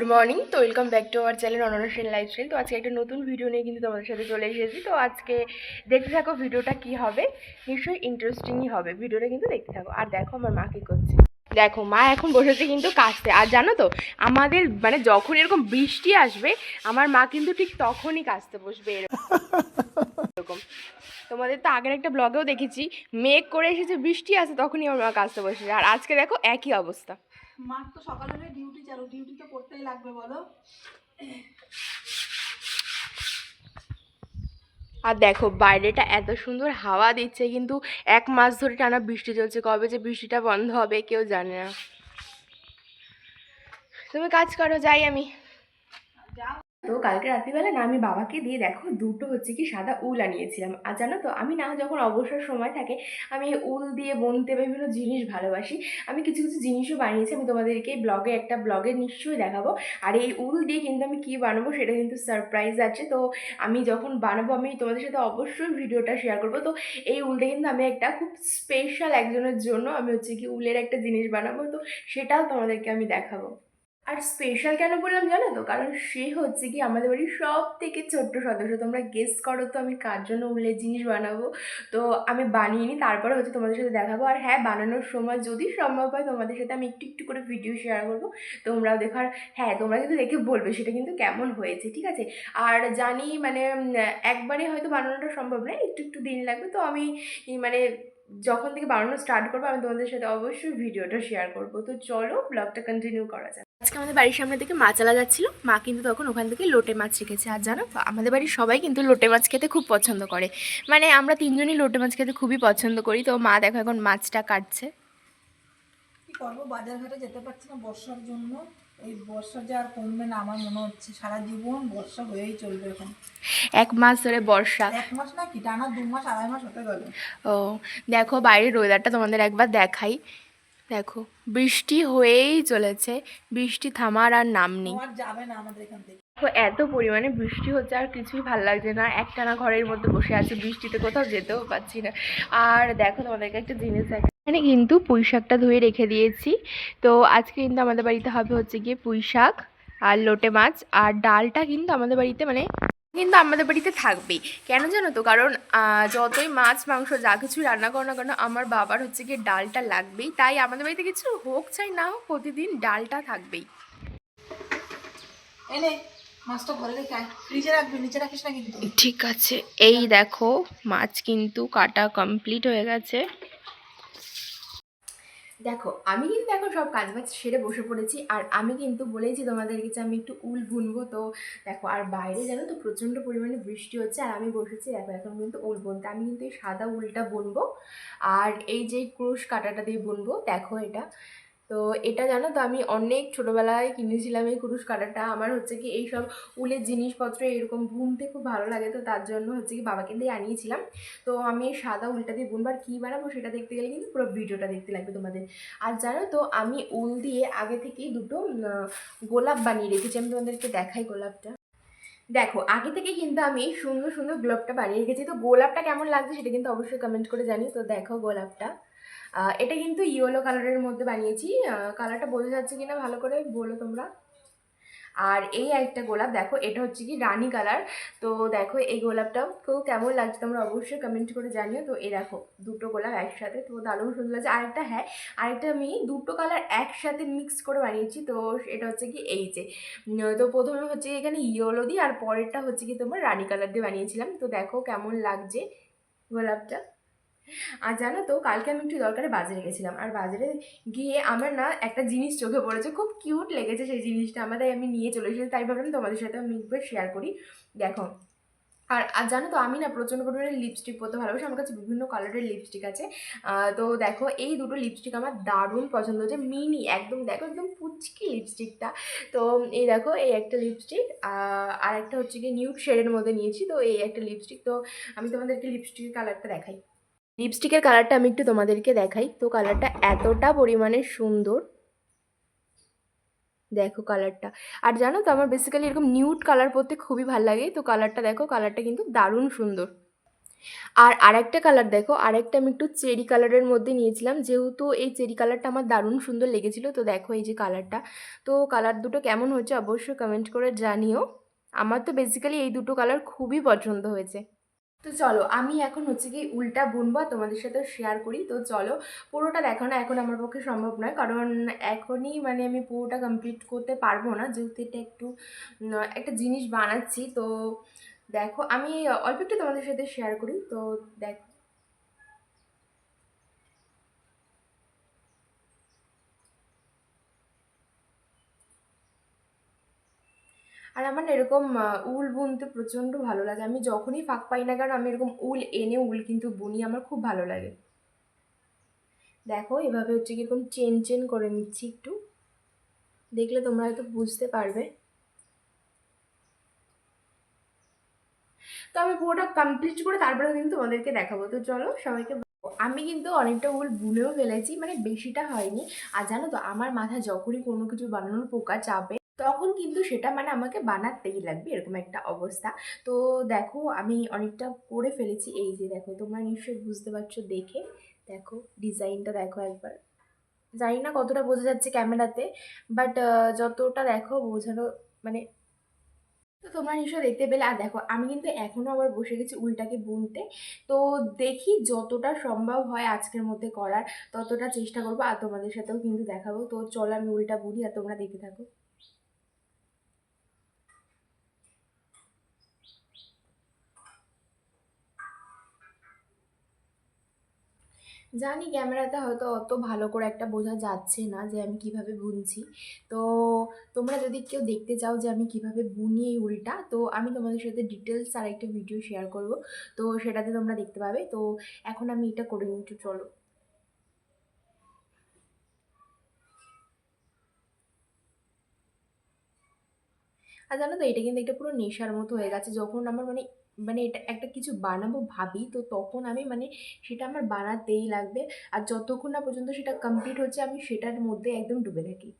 Good morning তো welcome back to our channel অননসেন lifestyle তো আজকে একটা নতুন ভিডিও নিয়ে কিন্তু তোমাদের সাথে চলে এসেছি। তো আজকে দেখতে থাকো ভিডিওটা কি হবে। নিশ্চয়ই ইন্টারেস্টিংই হবে। ভিডিওটা কিন্তু দেখতে থাকো। আর দেখো আমার মা কী করছে। দেখো, মা এখন বসেছে কিন্তু কাচতে আর জানো তো, আমাদের মানে যখন এরকম বৃষ্টি আসবে, আমার মা কিন্তু ঠিক তখনই কাচতে বসবে এরকম। তোমাদের তো আগের একটা ব্লগেও দেখেছি। মেঘ করে এসেছে, বৃষ্টি আসে তখনই আমার মা কাচতে বসেছে। আর আজকে দেখো একই অবস্থা। মার তো সকালে ডিউটি চালু ডিউটি তো করতেই লাগবে বলো। আর দেখো বাইরেটা এত সুন্দর হাওয়া দিচ্ছে কিন্তু এক মাস ধরে টানা বৃষ্টি চলছে। কবে যে বৃষ্টিটা বন্ধ হবে কেউ জানে না। তুমি কাজ করো যাই আমি। যাও। তো কালকে রাত্রিবেলা না আমি বাবাকে দিয়ে দেখো দুটো হচ্ছে কি সাদা উল আনিয়েছিলাম। আর জানো তো, আমি না যখন অবসর সময় থাকে, আমি উল দিয়ে বুনতে বিভিন্ন জিনিস ভালোবাসি। আমি কিছু কিছু জিনিসও বানিয়েছি, আমি তোমাদেরকে ব্লগে একটা ব্লগে নিশ্চয়ই দেখাবো। আর এই উল দিয়ে কিন্তু আমি কী বানাবো সেটা কিন্তু সারপ্রাইজ আছে। তো আমি যখন বানাবো, আমি তোমাদের সাথে অবশ্যই ভিডিওটা শেয়ার করব। তো এই উলটা কিন্তু আমি একটা খুব স্পেশাল একজনের জন্য আমি হচ্ছে কি উলের একটা জিনিস বানাবো। তো সেটাও তোমাদেরকে আমি দেখাবো। আর স্পেশাল কেন বললাম জানো তো? কারণ সে হচ্ছে কি আমাদের বাড়ির সব থেকে ছোট্ট সদস্য। তোমরা গেস করো তো আমি কার জন্য উলের জিনিস বানাবো। তো আমি বানিয়ে নিই, তারপরে হচ্ছে তোমাদের সাথে দেখাবো। আর হ্যাঁ বানানোর সময় যদি সম্ভব হয় তোমাদের সাথে আমি একটু একটু করে ভিডিও শেয়ার করব। তোমরাও দেখার হ্যাঁ তোমরা কিন্তু দেখে বলবে সেটা কিন্তু কেমন হয়েছে, ঠিক আছে? আর জানি মানে একবারে হয়তো বানানোটা সম্ভব নয়, একটু একটু দিন লাগবে। তো আমি মানে যখন থেকে বানানো স্টার্ট করব, আমি তোমাদের সাথে অবশ্যই ভিডিওটা শেয়ার করব। তো চলো ব্লগটা কন্টিনিউ করা যাক। আজকে আমাদের বাড়ির সামনে থেকে মাছ আলা যাচ্ছিল। মা কিন্তু তখন ওখান থেকে লোটে মাছ রেখেছে। আর জানো, আমাদের বাড়ির সবাই কিন্তু লোটে মাছ খেতে খুব পছন্দ করে। মানে আমরা তিনজনই লোটে মাছ খেতে খুবই পছন্দ করি। তো মা দেখো এখন মাছটা কাটছে। কি করব? বাজার ঘাটে যেতে পারছি না বর্ষার জন্য। এই বর্ষা যে আর কমবে না আমার মনে হচ্ছে সারা জীবন বর্ষা হয়েই চলবে এখন। এক মাস ধরে বর্ষা। এক মাস না কি? টানা দু মাস আড়াই মাস হতে গেল ও দেখো বাইরের ওয়েদারটা তোমাদের একবার দেখাই। দেখো বৃষ্টি হয়েই চলেছে বৃষ্টি থামার আর নাম নেই। যাবে না আমাদের এখান থেকে। এত পরিমাণে বৃষ্টি হচ্ছে আর কিছুই ভালো লাগছে না। একটানা ঘরের মধ্যে বসে আছি বৃষ্টিতে কোথাও যেতেও পাচ্ছি না। আর দেখো তোমাদেরকে একটা জিনিস দেখা এখানে কিন্তু পুঁই শাকটা ধুয়ে রেখে দিয়েছি। তো আজকে কিন্তু আমাদের বাড়িতে হবে হচ্ছে গিয়ে পুঁই শাক আর লোটে মাছ। আর ডালটা কিন্তু আমাদের বাড়িতে মানে কিন্তু আমাদের বাড়িতে থাকবেই। কেন জানো তো? কারণ যতই মাছ মাংস যা কিছু রান্না করো না কেন আমার বাবার হচ্ছে গিয়ে ডালটা লাগবেই। তাই আমাদের বাড়িতে কিছু হোক চাই না হোক প্রতিদিন ডালটা থাকবেই। এনে মাছটা ঘরে রেখে ফ্রিজে রাখবি নিচে রাখিস না কিন্তু। ঠিক আছে। এই দেখো মাছ কিন্তু কাটা কমপ্লিট হয়ে গেছে। দেখো, আমি কিন্তু এখন সব কাজ বাজ সেরে বসে পড়েছি, আর আমি কিন্তু বলেইছি তোমাদেরকে যে আমি একটু উল বুনবো তো। দেখো, আর বাইরে জানো তো প্রচণ্ড পরিমাণে বৃষ্টি হচ্ছে, আর আমি বসেছি, দেখো, এখন কিন্তু উল বুনতে। আমি কিন্তু এই সাদা উলটা বুনবো, আর এই যে ক্রোশ কাটাটা দিয়ে বুনবো, দেখো এটা। তো এটা জানো তো আমি অনেক ছোটোবেলায় কিনেছিলাম এই কুরুশ কাটাটা আমার হচ্ছে কি এই সব উলের জিনিসপত্র এরকম বুনতে খুব ভালো লাগে, তো তার জন্য হচ্ছে কি বাবাকে দিয়ে আনিয়েছিলাম। তো আমি এই সাদা উলটা দিয়ে বুনবার কী বানাবো সেটা দেখতে গেলে কিন্তু পুরো ভিডিওটা দেখতে লাগবে তোমাদের। আর জানো তো আমি উল দিয়ে আগে থেকেই দুটো গোলাপ বানিয়ে রেখেছি। আমি তোমাদেরকে দেখাই গোলাপটা। দেখো, আগে থেকে কিন্তু আমি সুন্দর সুন্দর গোলাপটা বানিয়ে রেখেছি। তো গোলাপটা কেমন লাগছে সেটা কিন্তু অবশ্যই কমেন্ট করে জানি তো দেখো গোলাপটা। এটা কিন্তু ইয়েলো কালারের মধ্যে বানিয়েছি। কালারটা বোঝা যাচ্ছে কিনা ভালো করে বলো তোমরা। আর এই একটা গোলাপ, দেখো, এটা হচ্ছে কি রানি কালার তো দেখো, এই গোলাপটাও কেউ কেমন লাগছে। তোমরা অবশ্যই কমেন্ট করে জানিও। তো এই দেখো, দুটো গোলাপ একসাথে, তো দারুণ সুন্দর লাগছে। আরেকটা হ্যাঁ আরেকটা আমি দুটো কালার একসাথে মিক্স করে বানিয়েছি। তো এটা হচ্ছে কি, এই যে তো প্রথমে হচ্ছে এখানে ইয়েলো দিই, আর পরেরটা হচ্ছে কি তোমার রানি কালার দিয়ে বানিয়েছিলাম। তো দেখো, কেমন লাগছে গোলাপটা। আর জানো তো, কালকে আমি একটু দরকারে বাজারে গেছিলাম। আর বাজারে গিয়ে আমার না একটা জিনিস চোখে পড়েছে, খুব কিউট লেগেছে সেই জিনিসটা আমার, তাই আমি নিয়ে চলে এসেছি। তাই ভাবলাম তোমাদের সাথে আমি একবার শেয়ার করি। দেখো, আর আর জানো তো, আমি না প্রচণ্ড পরিমাণে লিপস্টিক পরতে ভালোবাসি। আমার কাছে বিভিন্ন কালারের লিপস্টিক আছে। তো দেখো, এই দুটো লিপস্টিক আমার দারুণ পছন্দ হচ্ছে মিনি, একদম দেখো, একদম পুচকি লিপস্টিকটা তো এই দেখো, এই একটা লিপস্টিক আর একটা হচ্ছে কি নিউড শেডের মধ্যে নিয়েছি। তো এই একটা লিপস্টিক তো আমি তোমাদেরকে লিপস্টিকের কালারটা দেখাই। লিপস্টিকের কালারটা আমি একটু তোমাদেরকে দেখাই। তো কালারটা এতটা পরিমাণে সুন্দর। দেখো কালারটা। আর জানো তো, আমার বেসিক্যালি এরকম নিউড কালার পরতে খুবই ভালো লাগে। তো কালারটা দেখো, কালারটা কিন্তু দারুণ সুন্দর। আর আরেকটা কালার দেখো, আরেকটা আমি একটু চেরি কালারের মধ্যে নিয়েছিলাম। যেহেতু এই চেরি কালারটা আমার দারুণ সুন্দর লেগেছিলো, তো দেখো এই যে কালারটা তো কালার দুটো কেমন হচ্ছে অবশ্যই কমেন্ট করে জানিও। আমার তো বেসিক্যালি এই দুটো কালার খুবই পছন্দ হয়েছে। তো চলো, আমি এখন হচ্ছে কি উল্টা বুনবো তোমাদের সাথে শেয়ার করি। তো চলো, পুরোটা দেখো না, এখন আমার পক্ষে সম্ভব নয়। কারণ এখনই মানে আমি পুরোটা কমপ্লিট করতে পারব না। যেহেতু এটা একটু একটা জিনিস বানাচ্ছি, তো দেখো, আমি অল্প একটু তোমাদের সাথে শেয়ার করি। তো দেখ আর আমার না এরকম উল বুনতে প্রচণ্ড ভালো লাগে। আমি যখনই ফাঁক পাই না কারণ আমি এরকম উল এনে উল কিন্তু বুনি, আমার খুব ভালো লাগে। দেখো, এভাবে হচ্ছে কি এরকম চেন চেন করে নিচ্ছি একটু। দেখলে তোমরা হয়তো বুঝতে পারবে। তো আমি পুরোটা কমপ্লিট করে তারপরে কিন্তু তোমাদেরকে দেখাবো। তো চলো, সবাইকে আমি কিন্তু অনেকটা উল বুনেও ফেলেছি মানে বেশিটা হয়নি। আর জানো তো, আমার মাথায় যখনই কোনো কিছু বানানোর পোকা চাপে তখন কিন্তু সেটা মানে আমাকে বানাতেই লাগবে, এরকম একটা অবস্থা। তো দেখো, আমি অনেকটা করে ফেলেছি। এই যে দেখো, তোমরা নিশ্চয়ই বুঝতে পারছ দেখে। দেখো, ডিজাইনটা দেখো একবার। জানি না কতটা বোঝা যাচ্ছে ক্যামেরাতে, বাট যতটা দেখো বোঝানো মানে তো তোমরা নিশ্চয়ই দেখতে পেলে। আর দেখো, আমি কিন্তু এখনও আবার বসে গেছি উলটাকে বুনতে। তো দেখি যতটা সম্ভব হয় আজকের মধ্যে করার, ততটা চেষ্টা করব। আর তোমাদের সাথেও কিন্তু দেখাবো। তো চলো আমি উলটা বুনি আর তোমরা দেখে থাকো। জানি ক্যামেরাতে হয়তো অত ভালো করে একটা বোঝা যাচ্ছে না যে আমি কীভাবে বুনছি। তো তোমরা যদি কেউ দেখতে চাও যে আমি কীভাবে বুনি এই উলটা, তো আমি তোমাদের সাথে ডিটেলস আর একটা ভিডিও শেয়ার করব। তো সেটাতে তোমরা দেখতে পাবে। তো এখন আমি এটা করে নিচ্ছি চলো। আর জানো তো, এটা কিন্তু একটা পুরো নেশার মতো হয়ে গেছে। যখন আমার মানে মানে এটা একটা কিছু বানাবো ভাবি, তো তখন আমি মানে সেটা আমার বানাতেই লাগবে। আর যতক্ষণ না পর্যন্ত সেটা কমপ্লিট হচ্ছে, আমি সেটার মধ্যে একদম ডুবে থাকি।